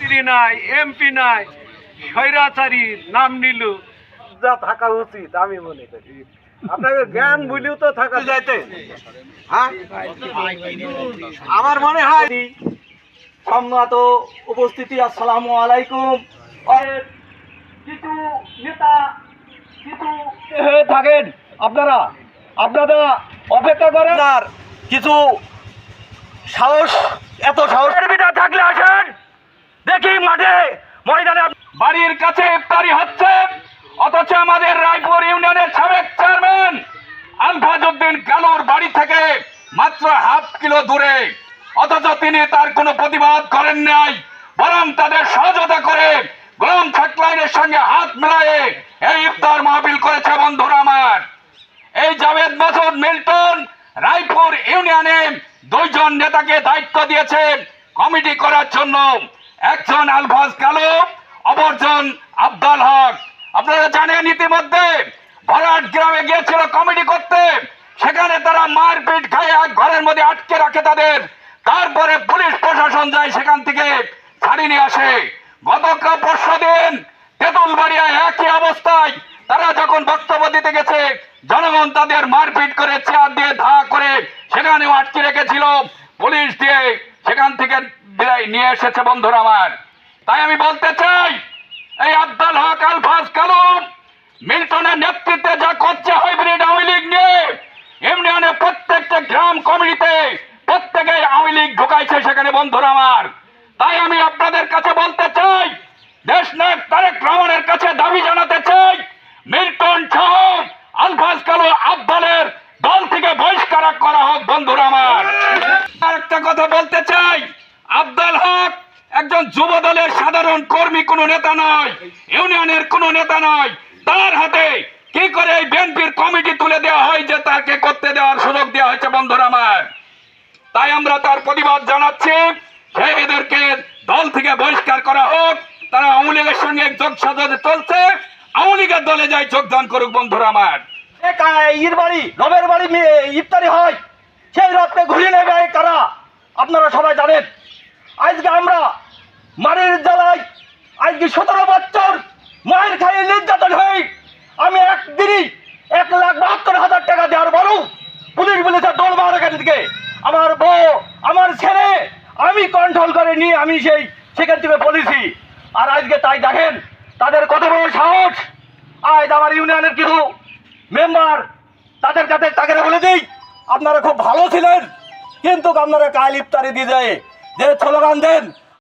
মন্ত্রী নাই এমপি নাই স্বৈরাচারীর নাম নিল। যা থাকা উচিত আমি মনে করি। আপনাকে জ্ঞান বুঝলেও তো থাকা যাইতে। হ্যাঁ? আমার মনে হয় সম্মাত উপস্থিতি আসসালামু আলাইকুম। কিছু নেতা কিছু হয়ে থাকেন আপনারা আপনারা অপেক্ষা করেন। আর কিছু সাহস এত সাহসের বিটা থাকলে আসেন। দেখি মাঠে ময়দানে বাড়ির কাছে ইফতারি হচ্ছে। অথচ আমাদের রায়পুর ইউনিয়নের সাবেক চেয়ারম্যান আলফাজউদ্দিন কালোর বাড়ি থেকে মাত্র হাফ কিলো দূরে। অথচ তিনি তার কোনো প্রতিবাদ করেন নাই বরং তাদের সহযোগিতা করে গোলাম থাকলাইনের সঙ্গে হাত মেলায়ে এই ইফতার মাহফিল করেছে বন্ধুরা আমার। এই জাভেদ মাসুদ মিল্টন রায়পুর ইউনিয়নে দুইজন নেতাকে দায়িত্ব দিয়েছেন কমিটি করার জন্য। একজন আলফাজ কালো, অপরজন আব্দাল হক। আপনারা জানেন ইতিমধ্যে ভরাট গ্রামে গিয়েছিল কমিটি করতে। সেখানে তারা মারপিট খায় এক ঘরের মধ্যে আটকে রাখে তাদের। তারপরে পুলিশ প্রশাসন যায় সেখান থেকে ছাড়িয়ে নিয়ে আসে। গতকাল পরশু দিন তেঁতুলবাড়িয়া একই অবস্থায় তারা যখন বক্তব্য জনগণ তাদের মারপিট করে চেয়ার দিয়ে ধা করে সেখানেও আটকে রেখেছিল। পুলিশ দিয়ে সেখান থেকে নিয়ে এসেছে বন্ধুরা আমার। তাই আমি বলতে চাই, এই আব্দাল হক আলফাজ কালুম মিল্টনের নেতৃত্বে যা করছে হাইব্রিড আওয়ামী লীগ নিয়ে ইউনিয়নে প্রত্যেকটা গ্রাম কমিটিতে প্রত্যেকে আওয়ামী লীগ ঢুকাইছে সেখানে বন্ধুরা আমার। তাই আমি আপনাদের কাছে বলতে চাই দেশ নায়ক তারেক রহমানের কাছে দাবি জানাতে চাই মিল্টন সহ আলফাজ কালো আব্দালের দল থেকে বহিষ্কার করা হোক বন্ধুরা আমার আর একটা কথা বলতে চাই। আব্দাল হক একজন যুব দলের সাধারণ কর্মী, কোনো নেতা নয়। ইউনিয়নের কোনো নেতা নয়। তার হাতে কি করে এই বিএনপির কমিটি তুলে দেওয়া হয় যে তাকে করতে দেওয়ার সুযোগ দেওয়া হয়েছে, বন্ধুরা আমার? তাই আমরা তার প্রতিবাদ জানাচ্ছি। এদেরকে দল থেকে বহিষ্কার করা হোক, তারা আওয়ামী লীগের সঙ্গে যোগ সাজতে চলছে। আওয়ামী লীগের দলে যাই যোগদান করুক, বন্ধুরা আমার। বাড়ি রবের বাড়ি ইফতারি হয় সেই রথকে ঘুরিয়ে নেবে এই কারা আপনারা সবাই জানেন, আজকে আমরা মারের জ্বালায় আজকে সতেরো বছর মায়ের খাইয়ে নির্যাতন হই আমি একদিনই এক লাখ বাহাত্তর হাজার টাকা দেওয়ার বড় পুলিশ বলেছে, দৌড় মার থেকে। আমার বউ, আমার ছেলে, আমি কন্ট্রোল করে নিয়ে আমি সেই, সেখান থেকে বলেছি আর আজকে তাই দেখেন, তাদের কত বড় সাহস। আজ আমার ইউনিয়নের কিছু মেম্বার তাদের কাছে তাকে বলে দিই, আপনারা খুব ভালো ছিলেন। কিন্তু আপনারা কাল ইফতারি দিয়ে যায় যে স্লোগান দেন